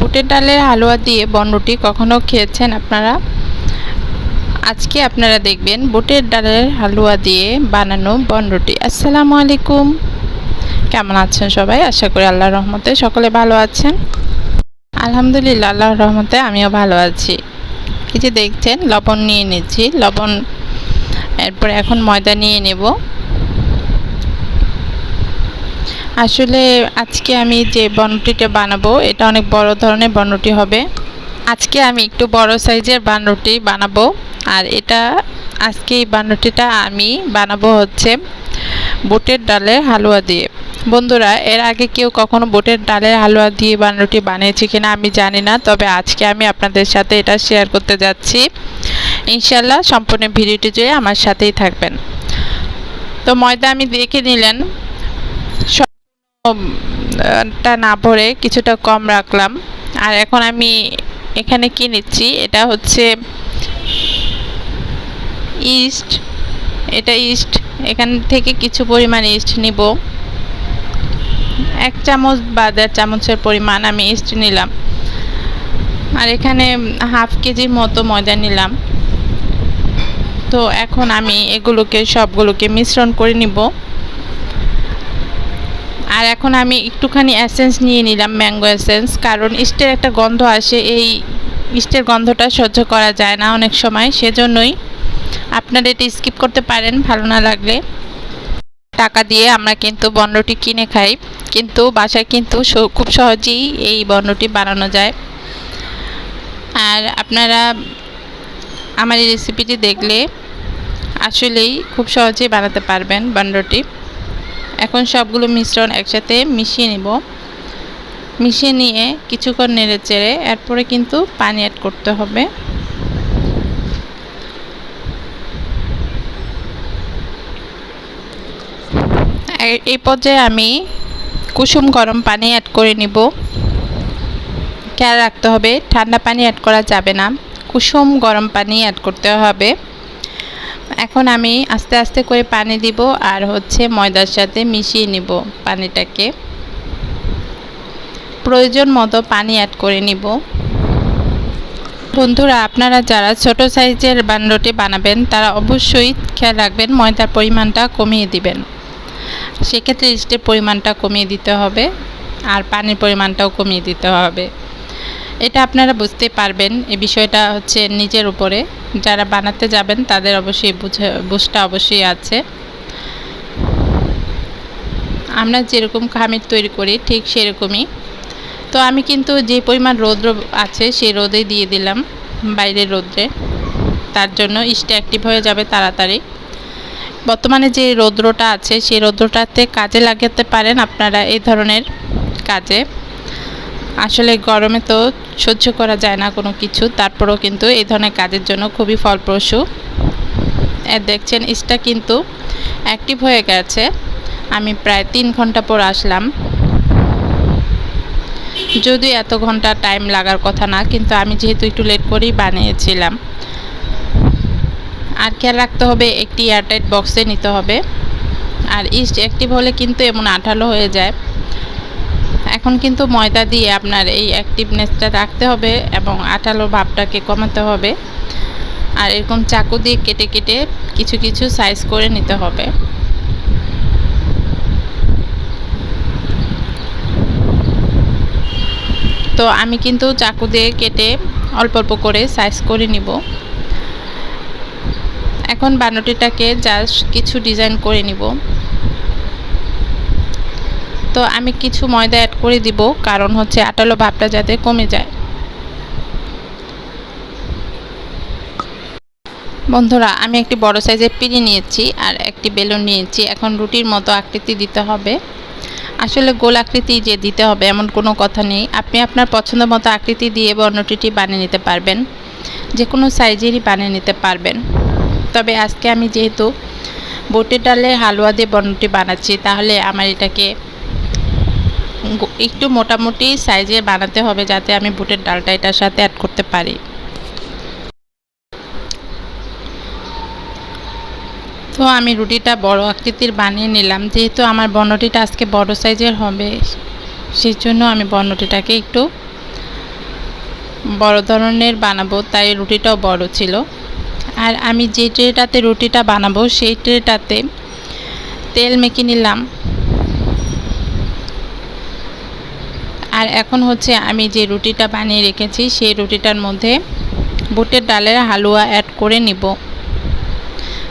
বুটের ডালের হালুয়া দিয়ে বনরুটি কখনো খেয়েছেন আপনারা? আজকে আপনারা দেখবেন বুটের ডালের হালুয়া দিয়ে বানানো বনরুটি। আসসালামু আলাইকুম। কেমন আছেন সবাই? আশা করি আল্লাহর রহমতে সকলে ভালো আছেন। আলহামদুলিল্লাহ, আল্লাহর রহমতে আমিও ভালো আছি। এই যে দেখছেন, লবণ নিয়ে নিচ্ছি। লবণ, এরপরে এখন ময়দা নিয়ে নেব। আসলে আজকে আমি যে বনরুটিটা বানাবো, এটা অনেক বড় ধরনের বনরুটি হবে। আজকে আমি একটু বড় সাইজের বানরুটি বানাবো, আর এটা আজকে এই বানরুটিটা আমি বানাবো হচ্ছে বুটের ডালের হালুয়া দিয়ে। বন্ধুরা, এর আগে কেউ কখনো বুটের ডালের হালুয়া দিয়ে বানরুটি বানিয়েছে কিনা আমি জানি না, তবে আজকে আমি আপনাদের সাথে এটা শেয়ার করতে যাচ্ছি। ইনশাল্লাহ সম্পূর্ণ ভিডিওটি জুড়ে আমার সাথেই থাকবেন। তো ময়দা আমি দেখে নিলেন। টা না ভরে কিছুটা কম রাখলাম। আর এখন আমি এখানে কি নিচ্ছি? এটা হচ্ছে ইস্ট। এটা ইস্ট। এখান থেকে কিছু পরিমাণ ইস্ট নিব। এক চামচ বা দেড় চামচের পরিমাণ আমি ইস্ট নিলাম। আর এখানে হাফ কেজির মতো ময়দা নিলাম। তো এখন আমি এগুলোকে, সবগুলোকে মিশ্রণ করে নিব। আর এখন আমি একটুখানি অ্যাসেন্স নিয়ে নিলাম ম্যাঙ্গো অ্যাসেন্স কারণ ইস্টের একটা গন্ধ আসে, এই ইস্টের গন্ধটা সহ্য করা যায় না অনেক সময়, সেজন্যই আপনারা এটা স্কিপ করতে পারেন, ভালো না লাগলে। টাকা দিয়ে আমরা কিন্তু বন্ডটি কিনে খাই, কিন্তু বাসায় কিন্তু খুব সহজেই এই বন্ডটি বানানো যায়। আর আপনারা আমার এই রেসিপিটি দেখলে আসলেই খুব সহজেই বানাতে পারবেন বন্ডটি এখন সবগুলো মিশ্রণ একসাথে মিশিয়ে নিব। মিশিয়ে নিয়ে কিছুক্ষণ নেড়ে চেড়ে এরপরে কিন্তু পানি অ্যাড করতে হবে। এই পর্যায়ে আমি কুসুম গরম পানি অ্যাড করে নিব। খেয়াল রাখতে হবে, ঠান্ডা পানি অ্যাড করা যাবে না। কুসুম গরম পানি অ্যাড করতে হবে। এখন আমি আস্তে আস্তে করে পানি দিব আর হচ্ছে ময়দার সাথে মিশিয়ে নিব পানিটাকে। প্রয়োজন মতো পানি অ্যাড করে নিব। বন্ধুরা, আপনারা যারা ছোট সাইজের বান্ডটি বানাবেন, তারা অবশ্যই খেয়াল রাখবেন ময়দার পরিমাণটা কমিয়ে দিবেন। সেক্ষেত্রে ইস্টের পরিমাণটা কমিয়ে দিতে হবে আর পানির পরিমাণটাও কমিয়ে দিতে হবে। এটা আপনারা বুঝতে পারবেন এই বিষয়টা হচ্ছে নিজের উপরে। যারা বানাতে যাবেন, তাদের অবশ্যই বুঝে, বুঝটা অবশ্যই আছে। আমরা যেরকম খামির তৈরি করি, ঠিক সেরকমই। তো আমি কিন্তু যে পরিমাণ রৌদ্র আছে, সেই রোদে দিয়ে দিলাম, বাইরের রোদ্রে। তার জন্য ইস্টে অ্যাক্টিভ হয়ে যাবে তাড়াতাড়ি। বর্তমানে যে রৌদ্রটা আছে, সেই রৌদ্রটাতে কাজে লাগাতে পারেন আপনারা এই ধরনের কাজে। আসলে গরমে তো সহ্য করা যায় না কোনো কিছু, তারপরেও কিন্তু এই ধরনের কাজের জন্য খুবই ফলপ্রসূ। দেখছেন ইস্টটা কিন্তু অ্যাক্টিভ হয়ে গেছে। আমি প্রায় তিন ঘণ্টা পর আসলাম। যদি এত ঘণ্টা টাইম লাগার কথা না, কিন্তু আমি যেহেতু একটু লেট করেই বানিয়েছিলাম। আর খেয়াল রাখতে হবে, একটি এয়ারটাইট বক্সে নিতে হবে। আর ইস্ট অ্যাক্টিভ হলে কিন্তু এমন আঠালো হয়ে যায়। এখন কিন্তু ময়দা দিয়ে আপনার এই অ্যাক্টিভনেসটা রাখতে হবে এবং আঠালো ভাবটাকে কমাতে হবে। আর এরকম চাকু দিয়ে কেটে কেটে কিছু কিছু সাইজ করে নিতে হবে। তো আমি কিন্তু চাকু দিয়ে কেটে অল্প অল্প করে সাইজ করে নিব। এখন বানোটিটাকে জাস্ট কিছু ডিজাইন করে নিব। তো আমি কিছু ময়দা অ্যাড করে দিব, কারণ হচ্ছে আটালো ভাবটা যাতে কমে যায়। বন্ধুরা, আমি একটি বড় সাইজের পিড়ি নিয়েছি আর একটি বেলুন নিয়েছি। এখন রুটির মতো আকৃতি দিতে হবে। আসলে গোল আকৃতি যে দিতে হবে এমন কোনো কথা নেই। আপনি আপনার পছন্দ মতো আকৃতি দিয়ে বর্ণটিটি বানিয়ে নিতে পারবেন। যে কোনো সাইজেরই বানিয়ে নিতে পারবেন। তবে আজকে আমি যেহেতু বটের ডালে হালুয়া দিয়ে বর্ণটি বানাচ্ছি, তাহলে আমার এটাকে একটু মোটামুটি সাইজে বানাতে হবে যাতে আমি বুটের ডালটা এটার সাথে অ্যাড করতে পারি। তো আমি রুটিটা বড় আকৃতির বানিয়ে নিলাম। যেহেতু আমার বর্ণটিটা আজকে বড় সাইজের হবে সেই জন্য আমি বর্ণটিটাকে একটু বড় ধরনের বানাবো, তাই রুটিটাও বড় ছিল। আর আমি যে ট্রেটাতে রুটিটা বানাবো, সেই ট্রেটাতে তেল মেখে নিলাম। আর এখন হচ্ছে আমি যে রুটিটা বানিয়ে রেখেছি, সেই রুটিটার মধ্যে বুটের ডালের হালুয়া অ্যাড করে নিব।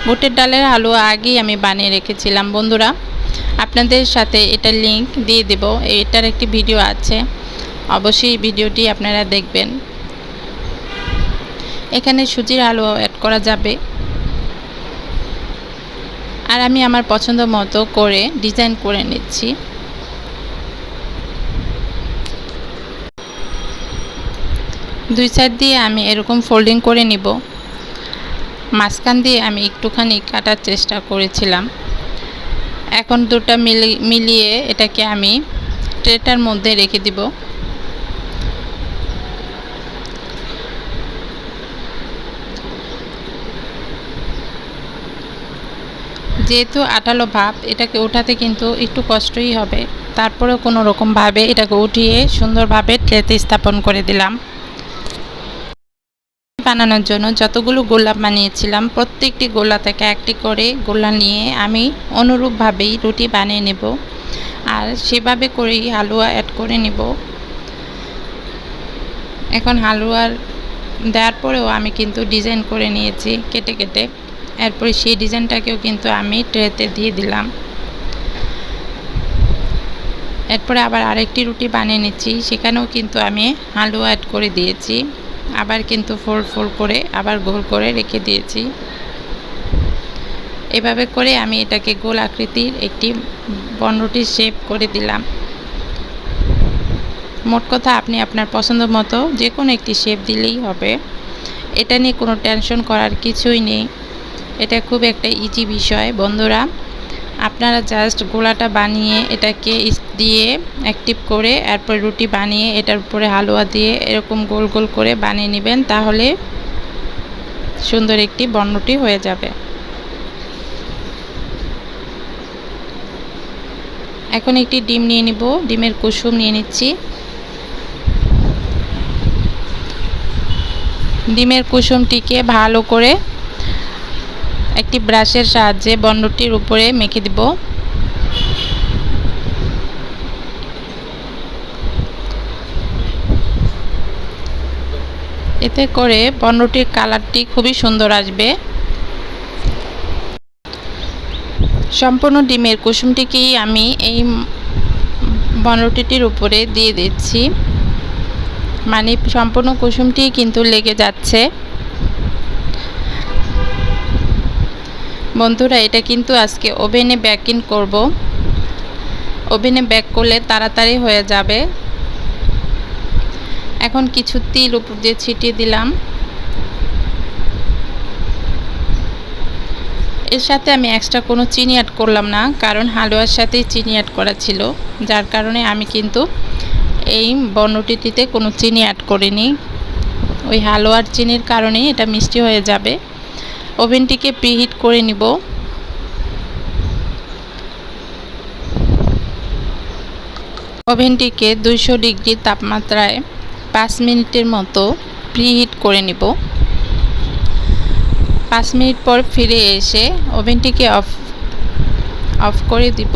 বুটের ডালের হালুয়া আগেই আমি বানিয়ে রেখেছিলাম। বন্ধুরা, আপনাদের সাথে এটার লিংক দিয়ে দেব। এটার একটি ভিডিও আছে। অবশ্যই ভিডিওটি আপনারা দেখবেন। এখানে সুজির হালুয়া অ্যাড করা যাবে। আর আমি আমার পছন্দ মতো করে ডিজাইন করে নিচ্ছি। দুই সাইড দিয়ে আমি এরকম ফোল্ডিং করে নিব। মাঝখান দিয়ে আমি একটুখানি কাটার চেষ্টা করেছিলাম। এখন দুটা মিলিয়ে এটাকে আমি ট্রেটার মধ্যে রেখে দিব। যেহেতু আটালো ভাব, এটাকে ওঠাতে কিন্তু একটু কষ্টই হবে। তারপরেও কোনো রকমভাবে এটাকে উঠিয়ে সুন্দরভাবে ট্রেতে স্থাপন করে দিলাম। বানানোর জন্য যতগুলো গোলাপ বানিয়েছিলাম, প্রত্যেকটি গোলা থেকে একটি করে গোলা নিয়ে আমি অনুরূপভাবেই রুটি বানিয়ে নেব। আর সেভাবে করেই হালুয়া অ্যাড করে নেব। এখন হালুয়ার দেওয়ার পরেও আমি কিন্তু ডিজাইন করে নিয়েছি কেটে কেটে। এরপরে সেই ডিজাইনটাকেও কিন্তু আমি ট্রেতে দিয়ে দিলাম। এরপরে আবার আরেকটি রুটি বানিয়ে নিচ্ছি, সেখানেও কিন্তু আমি হালুয়া অ্যাড করে দিয়েছি। আবার কিন্তু ফোল্ড ফোল্ড করে আবার গোল করে রেখে দিয়েছি। এভাবে করে আমি এটাকে গোল আকৃতির একটি বনরুটির শেপ করে দিলাম। মোট কথা আপনি আপনার পছন্দ মতো যে কোনো একটি শেপ দিলেই হবে। এটা নিয়ে কোনো টেনশন করার কিছুই নেই। এটা খুব একটা ইজি বিষয়। বন্ধুরা আপনারা জাস্ট গোলাটা বানিয়ে এটাকে দিয়ে অ্যাক্টিভ করে, এরপর রুটি বানিয়ে এটার উপরে হালুয়া দিয়ে এরকম গোল গোল করে বানিয়ে নেবেন, তাহলে সুন্দর একটি বনরুটি হয়ে যাবে। এখন একটি ডিম নিয়ে নিব, ডিমের কুসুম নিয়ে নিচ্ছি। ডিমের কুসুমটিকে ভালো করে একটি ব্রাশের সাহায্যে বন্ডটির উপরে মেখে দিব। এতে করে বন্ডটির কালারটি খুবই সুন্দর আসবে। সম্পূর্ণ ডিমের কুসুমটিকেই আমি এই বনরুটিটির উপরে দিয়ে দিচ্ছি। মানে সম্পূর্ণ কুসুমটি কিন্তু লেগে যাচ্ছে। বন্ধুরা, এটা কিন্তু আজকে ওভেনে ব্যাকিং করব। ওভেনে ব্যাক করলে তাড়াতাড়ি হয়ে যাবে। এখন কিছু তিল উপর দিয়ে ছিটিয়ে দিলাম। এর সাথে আমি এক্সট্রা কোনো চিনি অ্যাড করলাম না, কারণ হালুয়ার সাথেই চিনি অ্যাড করা ছিল। যার কারণে আমি কিন্তু এই বনটিতে কোনো চিনি অ্যাড করিনি। ওই হালুয়ার চিনির কারণেই এটা মিষ্টি হয়ে যাবে। ওভেনটিকে প্রিহিট করে নিব। ওভেনটিকে দুইশো ডিগ্রি তাপমাত্রায় পাঁচ মিনিটের মতো প্রিহিট করে নিব। পাঁচ মিনিট পর ফিরে এসে ওভেনটিকে অফ অফ করে দিব।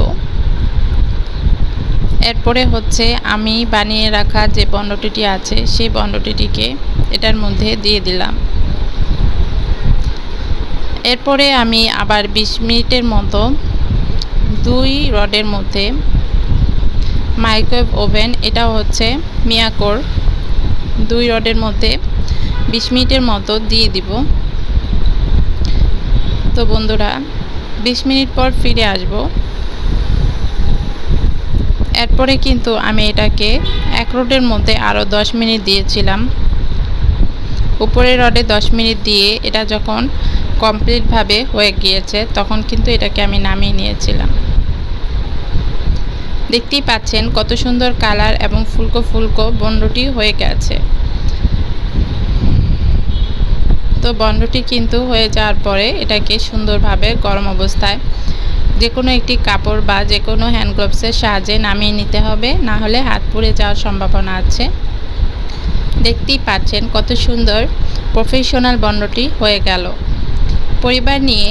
এরপরে হচ্ছে আমি বানিয়ে রাখা যে বন্ডটিটি আছে, সেই বন্ডটিটিকে এটার মধ্যে দিয়ে দিলাম। এরপরে আমি আবার ২০ মিনিটের মতো দুই রডের মধ্যে মাইক্রোওয়েভ ওভেন এটা হচ্ছে মিয়াকোর দুই রডের মধ্যে ২০ মিনিটের মতো দিয়ে দিব। তো বন্ধুরা ২০ মিনিট পর ফিরে আসব। এরপরে কিন্তু আমি এটাকে এক রোডের মধ্যে আরও ১০ মিনিট দিয়েছিলাম। উপরের রডে ১০ মিনিট দিয়ে এটা যখন কমপ্লিটভাবে হয়ে গিয়েছে, তখন কিন্তু এটাকে আমি নামিয়ে নিয়েছিলাম। দেখতেই পাচ্ছেন কত সুন্দর কালার এবং ফুলকো ফুলকো বন্ডটি হয়ে গেছে। তো বন্ডটি কিন্তু হয়ে যাওয়ার পরে এটাকে সুন্দরভাবে গরম অবস্থায় যে কোনো একটি কাপড় বা যে কোনো হ্যান্ড গ্লোভসের সাহায্যে নামিয়ে নিতে হবে, না হলে হাত পুড়ে যাওয়ার সম্ভাবনা আছে। দেখতেই পাচ্ছেন কত সুন্দর প্রফেশনাল বন্ডটি হয়ে গেল। পরিবার নিয়ে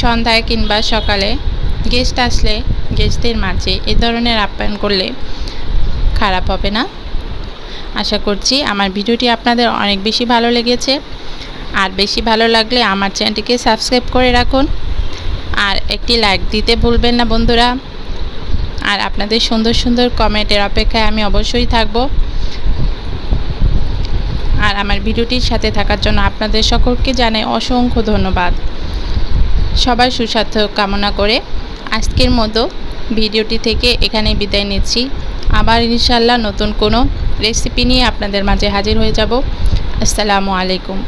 সন্ধ্যায় কিংবা সকালে গেস্ট আসলে গেস্টদের মাঝে এ ধরনের আপ্যায়ন করলে খারাপ হবে না। আশা করছি আমার ভিডিওটি আপনাদের অনেক বেশি ভালো লেগেছে। আর বেশি ভালো লাগলে আমার চ্যানেলটিকে সাবস্ক্রাইব করে রাখুন। আর একটি লাইক দিতে ভুলবেন না বন্ধুরা। আর আপনাদের সুন্দর সুন্দর কমেন্টের অপেক্ষায় আমি অবশ্যই থাকব। আর আমার ভিডিওটির সাথে থাকার জন্য আপনাদের সকলকে জানাই অসংখ্য ধন্যবাদ। সবাই সুস্বাস্থ্য কামনা করে আজকের মতো ভিডিওটি থেকে এখানে বিদায় নিচ্ছি। আবার ইনশাল্লাহ নতুন কোনো রেসিপি নিয়ে আপনাদের মাঝে হাজির হয়ে যাব। আসসালামু আলাইকুম।